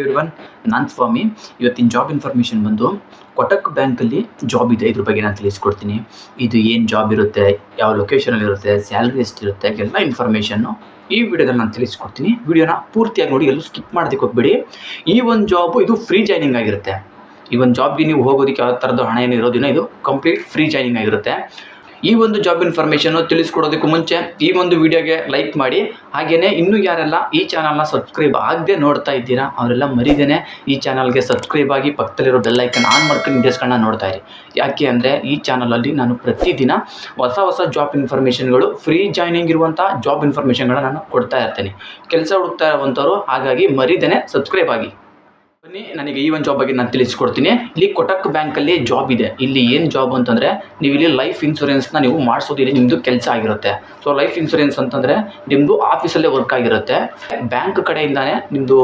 Everyone ನಾನು ಸ್ವಾಮಿ. ಇವತ್ತಿನ job information ಬಂದು ಕೊಟಕ್ ಬ್ಯಾಂಕಲ್ಲಿ ಜಾಬ್ ಇದೆ. ಇದ್ರ ಬಗ್ಗೆ ನಾನು ತಿಳಿಸ್ಕೊಡ್ತೀನಿ. ಇದು ಏನು ಜಾಬ್ ಇರುತ್ತೆ, ಯಾವ ಲೊಕೇಶನಲ್ಲಿ ಇರುತ್ತೆ ಸ್ಯಾಲ್ರಿ ಎಷ್ಟಿರುತ್ತೆ, ಎಲ್ಲ ಇನ್ಫಾರ್ಮೇಷನ್ನು ಈ ವಿಡಿಯೋದಲ್ಲಿ ನಾನು ತಿಳಿಸ್ಕೊಡ್ತೀನಿ. ವಿಡಿಯೋನ ಪೂರ್ತಿಯಾಗಿ ನೋಡಿ, ಎಲ್ಲೂ ಸ್ಕಿಪ್ ಮಾಡೋದಕ್ಕೆ ಹೋಗ್ಬೇಡಿ. ಈ ಒಂದು ಜಾಬು ಇದು ಫ್ರೀ ಜಾಯ್ನಿಂಗ್ ಆಗಿರುತ್ತೆ. ಈ ಒಂದು ಜಾಬ್ಗೆ ನೀವು ಹೋಗೋದಕ್ಕೆ ಯಾವ ಥರದ್ದು ಹಣ ಏನು ಇರೋದಿಲ್ಲ ಇದು ಕಂಪ್ಲೀಟ್ ಫ್ರೀ ಜಾಯ್ನಿಂಗ್ ಆಗಿರುತ್ತೆ. ಈ ಒಂದು ಜಾಬ್ ಇನ್ಫಾರ್ಮೇಷನ್ನು ತಿಳಿಸ್ಕೊಡೋದಕ್ಕೂ ಮುಂಚೆ ಈ ಒಂದು ವಿಡಿಯೋಗೆ ಲೈಕ್ ಮಾಡಿ. ಹಾಗೆಯೇ ಇನ್ನೂ ಯಾರೆಲ್ಲ ಈ ಚಾನಲ್ನ ಸಬ್ಸ್ಕ್ರೈಬ್ ಆಗದೆ ನೋಡ್ತಾ ಇದ್ದೀರಾ, ಅವರೆಲ್ಲ ಮರಿದೇನೆ ಈ ಚಾನಲ್ಗೆ ಸಬ್ಸ್ಕ್ರೈಬ್ ಆಗಿ ಪಕ್ಕದಲ್ಲಿರೋ ಬೆಲ್ಲೈಕನ್ ಆನ್ ಮಾಡ್ಕೊಂಡು ವಿಡಿಯೋಸ್ಗಳನ್ನ ನೋಡ್ತಾ ಇರಿ. ಯಾಕೆ ಅಂದರೆ ಈ ಚಾನಲಲ್ಲಿ ನಾನು ಪ್ರತಿದಿನ ಹೊಸ ಹೊಸ ಜಾಬ್ ಇನ್ಫಾರ್ಮೇಷನ್ಗಳು ಫ್ರೀ ಜಾಯ್ನಿಂಗ್ ಇರುವಂಥ ಜಾಬ್ ಇನ್ಫಾರ್ಮೇಷನ್ಗಳನ್ನ ನಾನು ಕೊಡ್ತಾ ಇರ್ತೀನಿ. ಕೆಲಸ ಹುಡುಕ್ತಾ ಇರುವಂಥವ್ರು ಹಾಗಾಗಿ ಮರಿದೇನೆ ಸಬ್ಸ್ಕ್ರೈಬ್ ಆಗಿ. ಬನ್ನಿ, ನನಗೆ ಈ ಒಂದು ಜಾಬ್ ಬಗ್ಗೆ ನಾನು ತಿಳಿಸ್ಕೊಡ್ತೀನಿ. ಇಲ್ಲಿ ಕೊಟಕ್ ಬ್ಯಾಂಕಲ್ಲಿ ಜಾಬ್ ಇದೆ. ಇಲ್ಲಿ ಏನು ಜಾಬ್ ಅಂತಂದರೆ, ನೀವು ಇಲ್ಲಿ ಲೈಫ್ ಇನ್ಶೂರೆನ್ಸ್ನ ನೀವು ಮಾಡಿಸೋದು ಇಲ್ಲಿ ನಿಮ್ಮದು ಕೆಲಸ ಆಗಿರುತ್ತೆ. ಸೊ ಲೈಫ್ ಇನ್ಶೂರೆನ್ಸ್ ಅಂತಂದರೆ ನಿಮ್ಮದು ಆಫೀಸಲ್ಲೇ ವರ್ಕ್ ಆಗಿರುತ್ತೆ. ಬ್ಯಾಂಕ್ ಕಡೆಯಿಂದಲೇ ನಿಮ್ಮದು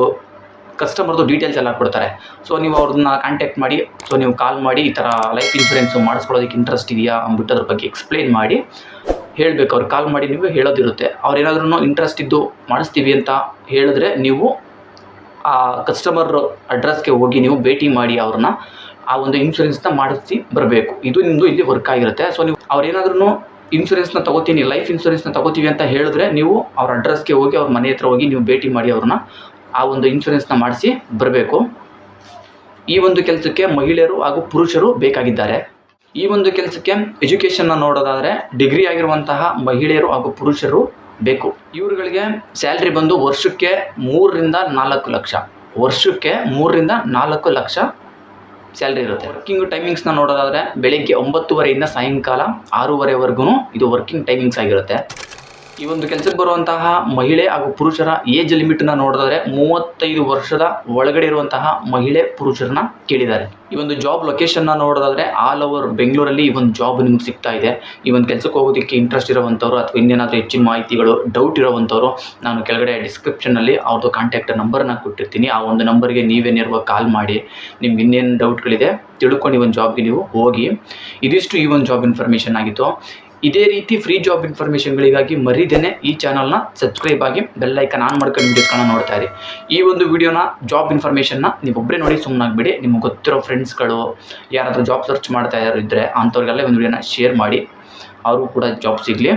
ಕಸ್ಟಮರ್ದು ಡೀಟೇಲ್ಸ್ ಎಲ್ಲ ಕೊಡ್ತಾರೆ. ಸೊ ನೀವು ಅವ್ರನ್ನ ಕಾಂಟ್ಯಾಕ್ಟ್ ಮಾಡಿ ಸೊ ನೀವು ಕಾಲ್ ಮಾಡಿ ಈ ಥರ ಲೈಫ್ ಇನ್ಶೂರೆನ್ಸು ಮಾಡಿಸ್ಕೊಳ್ಳೋದಕ್ಕೆ ಇಂಟ್ರೆಸ್ಟ್ ಇದೆಯಾ ಅಂದ್ಬಿಟ್ಟು ಅದ್ರ ಬಗ್ಗೆ ಎಕ್ಸ್ಪ್ಲೇನ್ ಮಾಡಿ. ಹೇಳಬೇಕು, ಅವ್ರು ಕಾಲ್ ಮಾಡಿ ನೀವು ಹೇಳೋದಿರುತ್ತೆ. ಅವ್ರು ಏನಾದ್ರೂ ಇಂಟ್ರೆಸ್ಟ್ ಇದ್ದು ಮಾಡಿಸ್ತೀವಿ ಅಂತ ಹೇಳಿದ್ರೆ ನೀವು ಆ ಕಸ್ಟಮರ್ ಅಡ್ರೆಸ್ಗೆ ಹೋಗಿ ನೀವು ಭೇಟಿ ಮಾಡಿ ಅವ್ರನ್ನ, ಆ ಒಂದು ಇನ್ಶೂರೆನ್ಸ್ನ ಮಾಡಿಸಿ ಬರಬೇಕು. ಇದು ನಿಮ್ಮದು ಇಲ್ಲಿ ವರ್ಕ್ ಆಗಿರುತ್ತೆ. ಸೊ ನೀವು ಅವ್ರೇನಾದ್ರೂ ಇನ್ಶೂರೆನ್ಸ್ನ ತಗೋತೀನಿ ಲೈಫ್ ಇನ್ಶೂರೆನ್ಸ್ನ ತಗೋತೀವಿ ಅಂತ ಹೇಳಿದ್ರೆ ನೀವು ಅವ್ರ ಅಡ್ರೆಸ್ಗೆ ಹೋಗಿ ಅವ್ರ ಮನೆ ಹತ್ರ ಹೋಗಿ ನೀವು ಭೇಟಿ ಮಾಡಿ ಅವ್ರನ್ನ ಆ ಒಂದು ಇನ್ಶೂರೆನ್ಸ್ನ ಮಾಡಿಸಿ ಬರಬೇಕು. ಈ ಒಂದು ಕೆಲಸಕ್ಕೆ ಮಹಿಳೆಯರು ಹಾಗೂ ಪುರುಷರು ಬೇಕಾಗಿದ್ದಾರೆ. ಈ ಒಂದು ಕೆಲಸಕ್ಕೆ ಎಜುಕೇಷನ್ನ ನೋಡೋದಾದರೆ ಡಿಗ್ರಿ ಆಗಿರುವಂತಹ ಮಹಿಳೆಯರು ಹಾಗೂ ಪುರುಷರು ಬೇಕು. ಇವ್ರುಗಳಿಗೆ ಸ್ಯಾಲ್ರಿ ಬಂದು ವರ್ಷಕ್ಕೆ ಮೂರರಿಂದ ನಾಲ್ಕು ಲಕ್ಷ. ವರ್ಷಕ್ಕೆ ಮೂರರಿಂದ ನಾಲ್ಕು ಲಕ್ಷ ಸ್ಯಾಲ್ರಿ ಇರುತ್ತೆ. ವರ್ಕಿಂಗ್ ಟೈಮಿಂಗ್ಸ್ನ ನೋಡೋದಾದರೆ ಬೆಳಿಗ್ಗೆ ಒಂಬತ್ತುವರೆಯಿಂದ ಸಾಯಂಕಾಲ ಆರೂವರೆವರೆಗೂ ಇದು ವರ್ಕಿಂಗ್ ಟೈಮಿಂಗ್ಸ್ ಆಗಿರುತ್ತೆ. ಈ ಒಂದು ಕೆಲಸಕ್ಕೆ ಬರುವಂತಹ ಮಹಿಳೆ ಹಾಗೂ ಪುರುಷರ ಏಜ್ ಲಿಮಿಟ್ನ ನೋಡಿದ್ರೆ ಮೂವತ್ತೈದು ವರ್ಷದ ಒಳಗಡೆ ಇರುವಂತಹ ಮಹಿಳೆ ಪುರುಷರನ್ನ ಕೇಳಿದ್ದಾರೆ. ಈ ಒಂದು ಜಾಬ್ ಲೊಕೇಶನ್ನ ನೋಡೋದಾದರೆ ಆಲ್ ಓವರ್ ಬೆಂಗಳೂರಲ್ಲಿ ಈ ಒಂದು ಜಾಬ್ ನಿಮ್ಗೆ ಸಿಗ್ತಾ ಇದೆ. ಈ ಒಂದು ಕೆಲಸಕ್ಕೆ ಹೋಗೋದಕ್ಕೆ ಇಂಟ್ರೆಸ್ಟ್ ಇರೋವಂಥವ್ರು ಅಥವಾ ಇನ್ನೇನಾದರೂ ಹೆಚ್ಚಿನ ಮಾಹಿತಿಗಳು ಡೌಟ್ ಇರುವಂಥವ್ರು, ನಾನು ಕೆಳಗಡೆ ಡಿಸ್ಕ್ರಿಪ್ಷನಲ್ಲಿ ಅವ್ರದ್ದು ಕಾಂಟ್ಯಾಕ್ಟ್ ನಂಬರ್ನ ಕೊಟ್ಟಿರ್ತೀನಿ. ಆ ಒಂದು ನಂಬರ್ಗೆ ನೀವೇನಿರುವ ಕಾಲ್ ಮಾಡಿ. ನಿಮ್ಗೆ ಇನ್ನೇನು ಡೌಟ್ಗಳಿದೆ ತಿಳ್ಕೊಂಡು ಈ ಒಂದು ಜಾಬ್ಗೆ ನೀವು ಹೋಗಿ. ಇದಿಷ್ಟು ಈ ಒಂದು ಜಾಬ್ ಇನ್ಫಾರ್ಮೇಷನ್ ಆಗಿತ್ತು. ಇದೇ ರೀತಿ ಫ್ರೀ ಜಾಬ್ ಇನ್ಫಾರ್ಮೇಷನ್ಗಳಿಗಾಗಿ ಮರಿದೇನೆ ಈ ಚಾನಲ್ನ ಸಬ್ಸ್ಕ್ರೈಬ್ ಆಗಿ ಬೆಲ್ ಐಕನ್ ಆನ್ ಮಾಡ್ಕೊಂಡು ವಿಡಿಯೋಸ್ಗಳನ್ನ ನೋಡ್ತಾ ಇರಿ. ಈ ಒಂದು ವಿಡಿಯೋನ ಜಾಬ್ ಇನ್ಫಾರ್ಮೇಷನ್ನ ನೀವು ಒಬ್ಬರೇ ನೋಡಿ ಸುಮ್ಮನಾಗ್ಬಿಡಿ ನಿಮ್ಗೆ ಗೊತ್ತಿರೋ ಫ್ರೆಂಡ್ಸ್ಗಳು ಯಾರಾದರೂ ಜಾಬ್ ಸರ್ಚ್ ಮಾಡ್ತಾ ಇದ್ದರೆ ಅಂಥವ್ರಿಗೆಲ್ಲ ಒಂದು ವಿಡಿಯೋನ ಶೇರ್ ಮಾಡಿ. ಅವರು ಕೂಡ ಜಾಬ್ ಸಿಗಲಿ.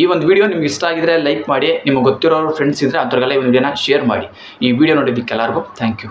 ಈ ಒಂದು ವಿಡಿಯೋ ನಿಮ್ಗೆ ಇಷ್ಟ ಆಗಿದ್ರೆ ಲೈಕ್ ಮಾಡಿ. ನಿಮಗೆ ಗೊತ್ತಿರೋ ಫ್ರೆಂಡ್ಸ್ ಇದ್ದರೆ ಅಂಥವ್ರಿಗೆಲ್ಲ ಈ ಒಂದು ವಿಡಿಯೋನ ಶೇರ್ ಮಾಡಿ. ಈ ವಿಡಿಯೋ ನೋಡಿದ್ದಕ್ಕೆ ಎಲ್ಲರಿಗೂ ಥ್ಯಾಂಕ್ ಯು